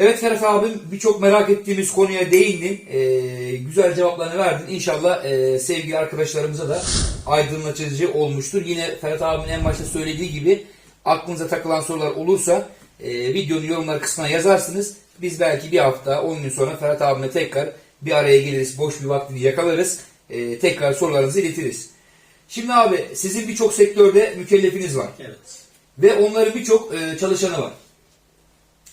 Evet Ferhat abim birçok merak ettiğimiz konuya değindin. Ee, güzel cevaplarını verdin. İnşallah e, sevgili arkadaşlarımıza da aydınlatıcı olmuştur. Yine Ferhat abimin en başta söylediği gibi aklınıza takılan sorular olursa e, videonun yorumlar kısmına yazarsınız. Biz belki bir hafta 10 gün sonra Ferhat abimle tekrar bir araya geliriz. Boş bir vaktini yakalarız. E, tekrar sorularınızı iletiriz. Şimdi abi sizin birçok sektörde mükellefiniz var. Evet. Ve onların birçok e, çalışanı var.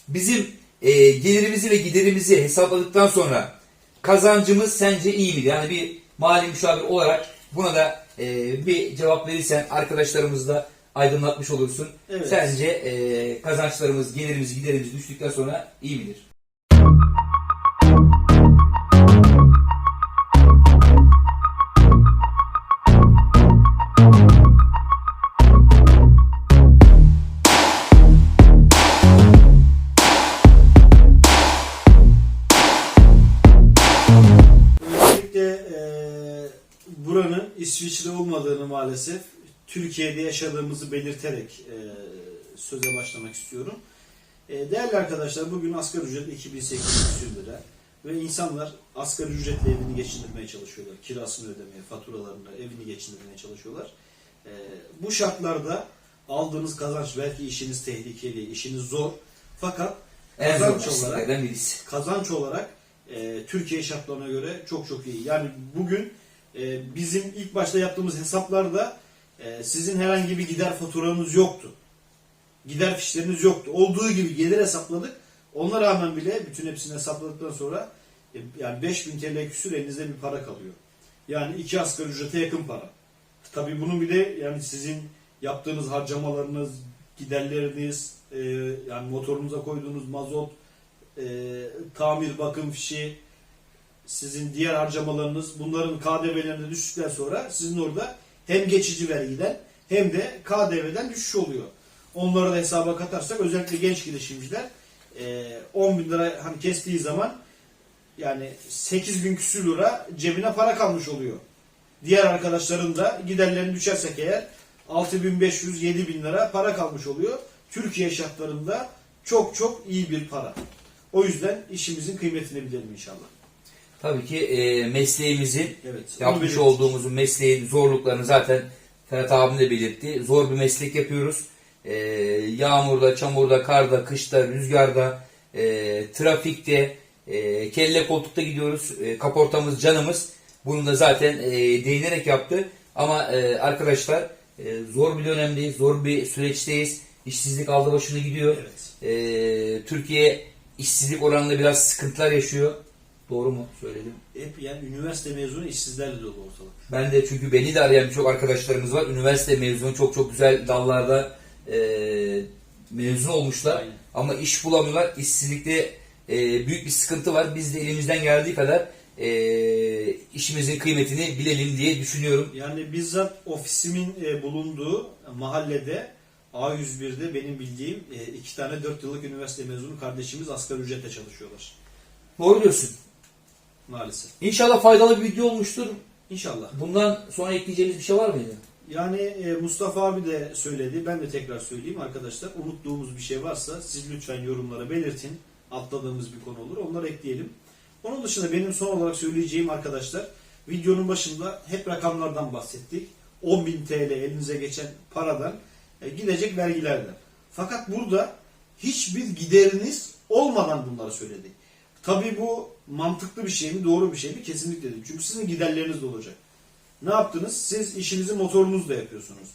Bizim e, gelirimizi ve giderimizi hesapladıktan sonra kazancımız sence iyi mi? Yani bir mali müşavir olarak buna da e, bir cevap verirsen arkadaşlarımızı da aydınlatmış olursun. Evet. Sence e, kazançlarımız, gelirimiz, giderimiz düştükten sonra iyi midir? İsviçre olmadığını maalesef Türkiye'de yaşadığımızı belirterek e, söze başlamak istiyorum. E, değerli arkadaşlar bugün asgari ücret 2800 lira ve insanlar asgari ücretle evini geçindirmeye çalışıyorlar. Kirasını ödemeye, faturalarını, evini geçindirmeye çalışıyorlar. E, bu şartlarda aldığınız kazanç belki işiniz tehlikeli, işiniz zor. Fakat En kazanç olarak kazanç olarak e, Türkiye şartlarına göre çok çok iyi. Yani bugün e, bizim ilk başta yaptığımız hesaplarda e, sizin herhangi bir gider faturanız yoktu. Gider fişleriniz yoktu. Olduğu gibi gelir hesapladık. Ona rağmen bile bütün hepsini hesapladıktan sonra e, yani 5000 TL küsür elinizde bir para kalıyor. Yani iki asgari ücrete yakın para. Tabii bunun bir de yani sizin yaptığınız harcamalarınız, giderleriniz, e, yani motorunuza koyduğunuz mazot, e, tamir bakım fişi, sizin diğer harcamalarınız bunların KDV'lerine düştükten sonra sizin orada hem geçici vergiden hem de KDV'den düşüş oluyor. Onları da hesaba katarsak özellikle genç girişimciler e, 10 bin lira hani kestiği zaman yani 8 bin küsür lira cebine para kalmış oluyor. Diğer arkadaşların da giderlerini düşersek eğer 6500-7000 lira para kalmış oluyor. Türkiye şartlarında çok çok iyi bir para. O yüzden işimizin kıymetini bilelim inşallah. Tabii ki e, mesleğimizin Evet. yapmış olduğumuz mesleğin zorluklarını zaten Ferhat abim de belirtti. Zor bir meslek yapıyoruz. Ee, yağmurda, çamurda, karda, kışta, rüzgarda, e, trafikte, e, kelle koltukta gidiyoruz. E, kaportamız canımız. Bunu da zaten e, değinerek yaptı. Ama e, arkadaşlar e, zor bir dönemdeyiz, zor bir süreçteyiz. İşsizlik aldı başını gidiyor. Evet. E, Türkiye işsizlik oranında biraz sıkıntılar yaşıyor. Doğru mu söyledim? Hep yani üniversite mezunu işsizlerle dolu ortalık. Ben de çünkü beni de arayan birçok arkadaşlarımız var. Üniversite mezunu çok çok güzel dallarda e, mezun olmuşlar. Aynen. Ama iş bulamıyorlar. İşsizlikte e, büyük bir sıkıntı var. Biz de elimizden geldiği kadar e, işimizin kıymetini bilelim diye düşünüyorum. Yani bizzat ofisimin e, bulunduğu mahallede A101'de benim bildiğim e, iki tane 4 yıllık üniversite mezunu kardeşimiz asgari ücretle çalışıyorlar. Doğru diyorsun. Maalesef. İnşallah faydalı bir video olmuştur. İnşallah. Bundan sonra ekleyeceğimiz bir şey var mıydı? Yani e, Mustafa abi de söyledi. Ben de tekrar söyleyeyim arkadaşlar. Unuttuğumuz bir şey varsa siz lütfen yorumlara belirtin. Atladığımız bir konu olur. Onları ekleyelim. Onun dışında benim son olarak söyleyeceğim arkadaşlar. Videonun başında hep rakamlardan bahsettik. 10.000 TL elinize geçen paradan e, gidecek vergilerden. Fakat burada hiçbir gideriniz olmadan bunları söyledik. Tabii bu mantıklı bir şey mi, doğru bir şey mi? Kesinlikle değil. Çünkü sizin giderleriniz de olacak. Ne yaptınız? Siz işinizi motorunuzla yapıyorsunuz.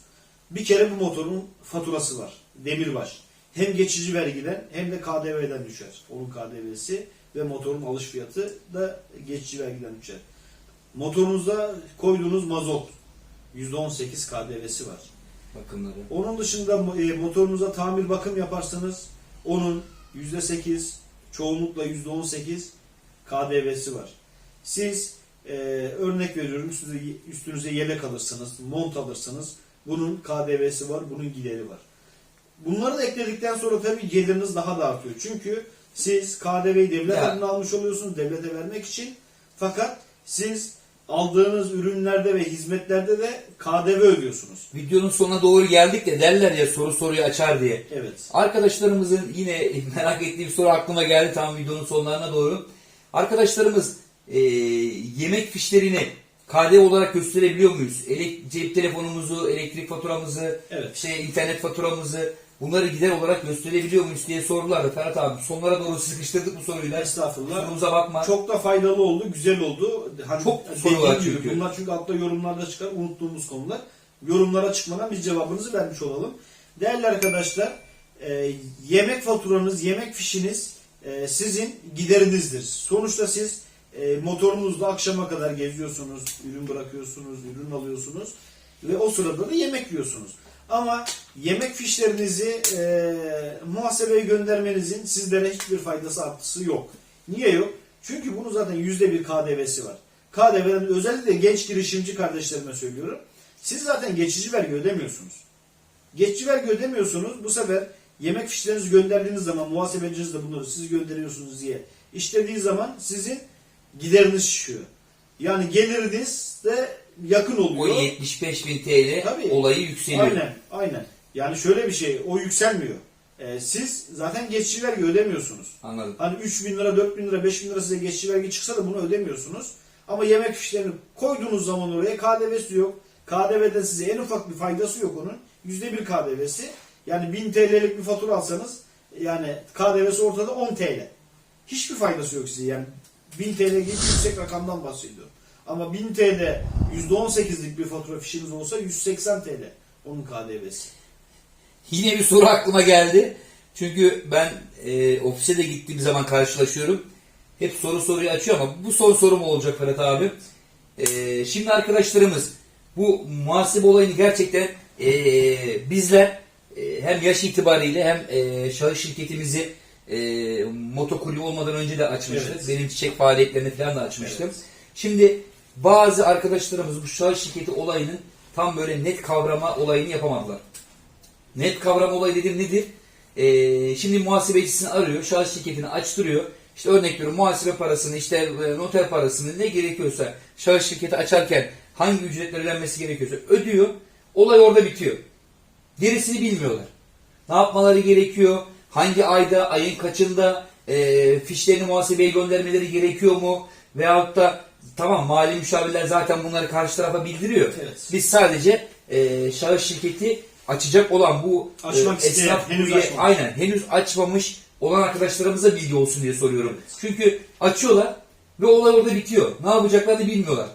Bir kere bu motorun faturası var. Demirbaş. Hem geçici vergiden hem de KDV'den düşer. Onun KDV'si ve motorun alış fiyatı da geçici vergiden düşer. Motorunuzda koyduğunuz mazot %18 KDV'si var. Bakımları. Onun dışında e, motorunuza tamir bakım yaparsanız onun %8 çoğunlukla %18 KDV'si var. Siz e, örnek veriyorum üstünüze, üstünüze yelek alırsınız, mont alırsınız. Bunun KDV'si var, bunun gideri var. Bunları da ekledikten sonra tabii geliriniz daha da artıyor. Çünkü siz KDV'yi devlet adına almış oluyorsunuz devlete vermek için. Fakat siz aldığınız ürünlerde ve hizmetlerde de KDV ödüyorsunuz. Videonun sonuna doğru geldik de derler ya soru soruyu açar diye. Evet. Arkadaşlarımızın yine merak ettiğim soru aklıma geldi tam videonun sonlarına doğru. Arkadaşlarımız e, yemek fişlerini KDV olarak gösterebiliyor muyuz? Elek, cep telefonumuzu, elektrik faturamızı, Evet. işte internet faturamızı bunları gider olarak gösterebiliyor muyuz diye sordular da Ferhat abi. Sonlara doğru sıkıştırdık bu soruyla. Estağfurullah. Sorumuza bakma. Çok da faydalı oldu, güzel oldu. Hani Çok soru var çünkü. Bunlar çünkü altta yorumlarda çıkar, unuttuğumuz konular. Yorumlara çıkmadan biz cevabınızı vermiş olalım. Değerli arkadaşlar, e, yemek faturanız, yemek fişiniz e, sizin giderinizdir. Sonuçta siz e, motorunuzla akşama kadar geziyorsunuz, ürün bırakıyorsunuz, ürün alıyorsunuz ve o sırada da yemek yiyorsunuz. Ama yemek fişlerinizi e, muhasebeye göndermenizin sizlere hiçbir faydası artısı yok. Niye yok? Çünkü bunun zaten yüzde bir KDV'si var. KDV'nin özellikle genç girişimci kardeşlerime söylüyorum. Siz zaten geçici vergi ödemiyorsunuz. Geçici vergi ödemiyorsunuz. Bu sefer yemek fişlerinizi gönderdiğiniz zaman muhasebeciniz de bunları siz gönderiyorsunuz diye işlediği zaman sizin gideriniz şişiyor. Yani geliriniz de yakın O oluyor. 75 bin TL Tabii. olayı yükseliyor. Aynen, aynen. Yani şöyle bir şey, o yükselmiyor. Ee, siz zaten geçici vergi ödemiyorsunuz. Anladım. Hani 3 bin lira, 4 bin lira, 5 bin lira size geçici vergi çıksa da bunu ödemiyorsunuz. Ama yemek fişlerini koyduğunuz zaman oraya KDV'si yok. KDV'den size en ufak bir faydası yok onun. %1 KDV'si. Yani 1000 TL'lik bir fatura alsanız yani KDV'si ortada 10 TL. Hiçbir faydası yok size yani 1000 TL gibi yüksek rakamdan bahsediyorum. Ama 1000 TL %18'lik bir fatura fişiniz olsa 180 TL onun KDV'si. Yine bir soru aklıma geldi. Çünkü ben e, ofise de gittiğim zaman karşılaşıyorum. Hep soru soruyu açıyor ama bu son sorum olacak Ferhat abi. E, şimdi arkadaşlarımız bu muhasebe olayını gerçekten e, bizler e, hem yaş itibariyle hem e, şahıs şirketimizi e, motokulübü olmadan önce de açmıştık. Evet. Benim çiçek faaliyetlerini falan da açmıştım. Evet. Şimdi bazı arkadaşlarımız bu şahıs şirketi olayının tam böyle net kavrama olayını yapamadılar. Net kavram olayı dedim nedir? Ee, şimdi muhasebecisini arıyor, şahıs şirketini açtırıyor. İşte örnek veriyorum muhasebe parasını, işte e, noter parasını ne gerekiyorsa şahıs şirketi açarken hangi ücretler ödenmesi gerekiyorsa ödüyor. Olay orada bitiyor. Gerisini bilmiyorlar. Ne yapmaları gerekiyor? Hangi ayda, ayın kaçında e, fişlerini muhasebeye göndermeleri gerekiyor mu? Veyahut da tamam mali müşavirler zaten bunları karşı tarafa bildiriyor. Evet. Biz sadece e, şahıs şirketi açacak olan bu Açmak e, isteyen, esnaf henüz açmamış. aynen henüz açmamış olan arkadaşlarımıza bilgi olsun diye soruyorum. Çünkü açıyorlar ve olay orada bitiyor. Ne yapacaklarını bilmiyorlar.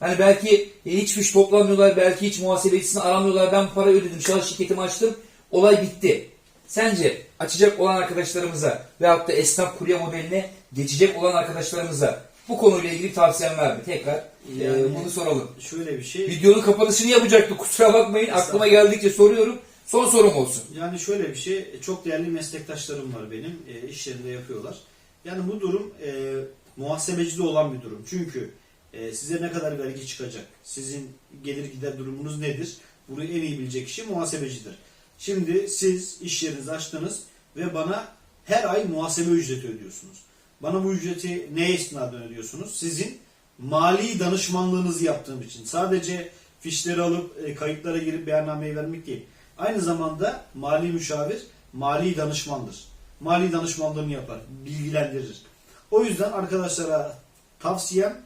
Hani belki e, hiç fiş toplamıyorlar, belki hiç muhasebecisini aramıyorlar. Ben para ödedim, şahıs şirketimi açtım, olay bitti. Sence açacak olan arkadaşlarımıza veyahut da esnaf kurye modeline geçecek olan arkadaşlarımıza bu konuyla ilgili tavsiyen var mı? Tekrar e, Yani- bunu soralım. Şöyle bir şey. Videonun kapanışını yapacaktı. Kusura bakmayın. Aklıma geldikçe soruyorum. Son sorum olsun. Yani şöyle bir şey, çok değerli meslektaşlarım var benim, e, iş yerinde yapıyorlar. Yani bu durum e, muhasebecide olan bir durum. Çünkü e, size ne kadar vergi çıkacak, sizin gelir gider durumunuz nedir? Bunu en iyi bilecek kişi muhasebecidir. Şimdi siz iş yerinizi açtınız ve bana her ay muhasebe ücreti ödüyorsunuz. Bana bu ücreti neye istinaden ödüyorsunuz? Sizin mali danışmanlığınızı yaptığım için. Sadece fişleri alıp e, kayıtlara girip beyannameyi vermek değil. Aynı zamanda mali müşavir mali danışmandır. Mali danışmanlığını yapar, bilgilendirir. O yüzden arkadaşlara tavsiyem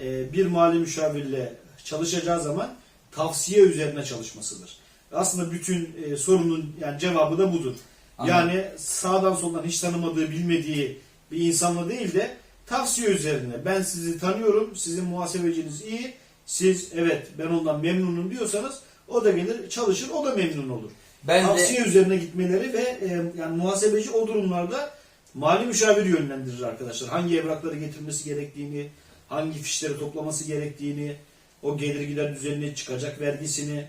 e, bir mali müşavirle çalışacağı zaman tavsiye üzerine çalışmasıdır. Aslında bütün e, sorunun yani cevabı da budur. Anladım. Yani sağdan soldan hiç tanımadığı, bilmediği bir insanla değil de tavsiye üzerine. Ben sizi tanıyorum, sizin muhasebeciniz iyi, siz evet ben ondan memnunum diyorsanız o da gelir çalışır, o da memnun olur. Ben de tavsiye üzerine gitmeleri ve e, yani muhasebeci o durumlarda mali müşavir yönlendirir arkadaşlar. Hangi evrakları getirmesi gerektiğini, hangi fişleri toplaması gerektiğini, o gelir gider düzenine çıkacak vergisini.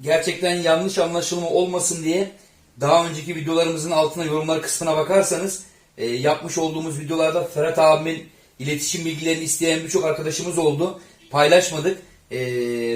Gerçekten yanlış anlaşılma olmasın diye daha önceki videolarımızın altına yorumlar kısmına bakarsanız e, yapmış olduğumuz videolarda Ferhat abimin iletişim bilgilerini isteyen birçok arkadaşımız oldu. Paylaşmadık, e,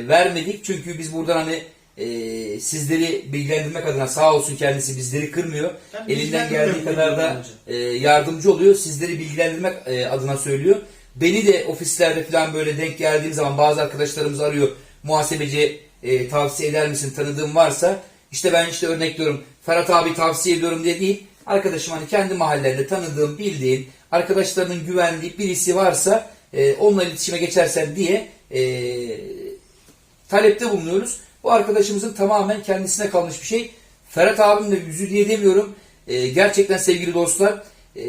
vermedik çünkü biz buradan hani e, sizleri bilgilendirmek adına sağ olsun kendisi bizleri kırmıyor. Yani Elinden geldiği kadar da e, yardımcı oluyor. Sizleri bilgilendirmek e, adına söylüyor. Beni de ofislerde falan böyle denk geldiğim zaman bazı arkadaşlarımız arıyor. Muhasebeci e, tavsiye eder misin tanıdığım varsa işte ben işte örnekliyorum Ferhat abi tavsiye ediyorum diye değil. Arkadaşım hani kendi mahallende tanıdığım, bildiğin, arkadaşlarının güvendiği birisi varsa e, onunla iletişime geçersen diye e, talepte bulunuyoruz. Bu arkadaşımızın tamamen kendisine kalmış bir şey. Ferhat abim de yüzü diye demiyorum. Ee, gerçekten sevgili dostlar e,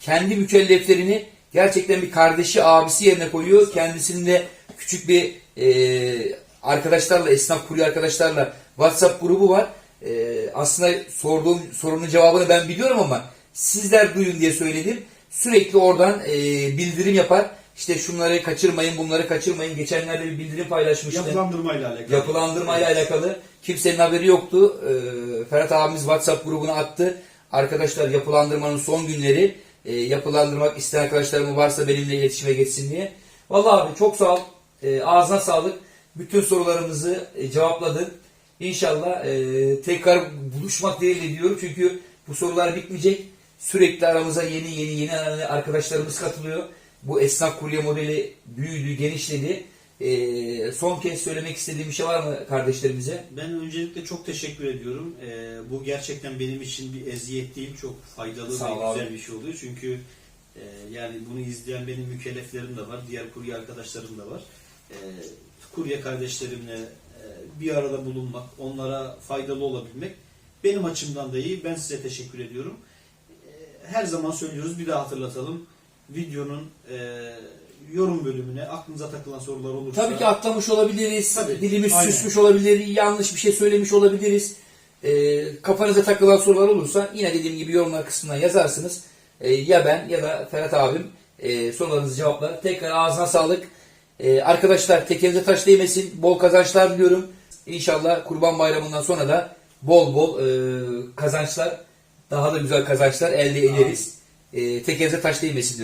kendi mükelleflerini gerçekten bir kardeşi abisi yerine koyuyor. Kendisinde küçük bir e, arkadaşlarla, esnaf kurye arkadaşlarla WhatsApp grubu var. E, aslında sorduğum sorunun cevabını ben biliyorum ama sizler duyun diye söyledim. Sürekli oradan e, bildirim yapar. İşte şunları kaçırmayın, bunları kaçırmayın. Geçenlerde bir bildirim paylaşmıştı. Yapılandırmayla alakalı. Yapılandırmayla Evet. alakalı kimsenin haberi yoktu. Ee, Ferhat abimiz WhatsApp grubuna attı. Arkadaşlar yapılandırmanın son günleri e, yapılandırmak isteyen arkadaşlarım varsa benimle iletişime geçsin diye. Vallahi abi çok sağ ol. E, ağzına sağlık. Bütün sorularımızı e, cevapladın. İnşallah e, tekrar buluşmak dileğiyle diyorum. Çünkü bu sorular bitmeyecek. Sürekli aramıza yeni yeni yeni arkadaşlarımız katılıyor. Bu esnaf kurye modeli büyüdü, genişledi. E, son kez söylemek istediğim bir şey var mı kardeşlerimize? Ben öncelikle çok teşekkür ediyorum. Ee, bu gerçekten benim için bir eziyet değil, çok faydalı Sağ ve abi. güzel bir şey oluyor. Çünkü e, yani bunu izleyen benim mükelleflerim de var, diğer kurye arkadaşlarım da var. Ee, kurye kardeşlerimle e, bir arada bulunmak, onlara faydalı olabilmek benim açımdan da iyi. Ben size teşekkür ediyorum. Ee, her zaman söylüyoruz, bir daha hatırlatalım. Videonun e, yorum bölümüne aklınıza takılan sorular olursa Tabii ki atlamış olabiliriz. Tabii, Dilimiz aynen. süsmüş olabilir. Yanlış bir şey söylemiş olabiliriz. Ee, kafanıza takılan sorular olursa yine dediğim gibi yorumlar kısmına yazarsınız. Ya ben ya da Ferhat abim e, sorularınızı cevaplar. Tekrar ağzına sağlık. Ee, arkadaşlar tekenize taş değmesin. Bol kazançlar diliyorum. İnşallah Kurban Bayramı'ndan sonra da bol bol e, kazançlar, daha da güzel kazançlar elde ederiz. E, tekenize taş değmesin diyorum.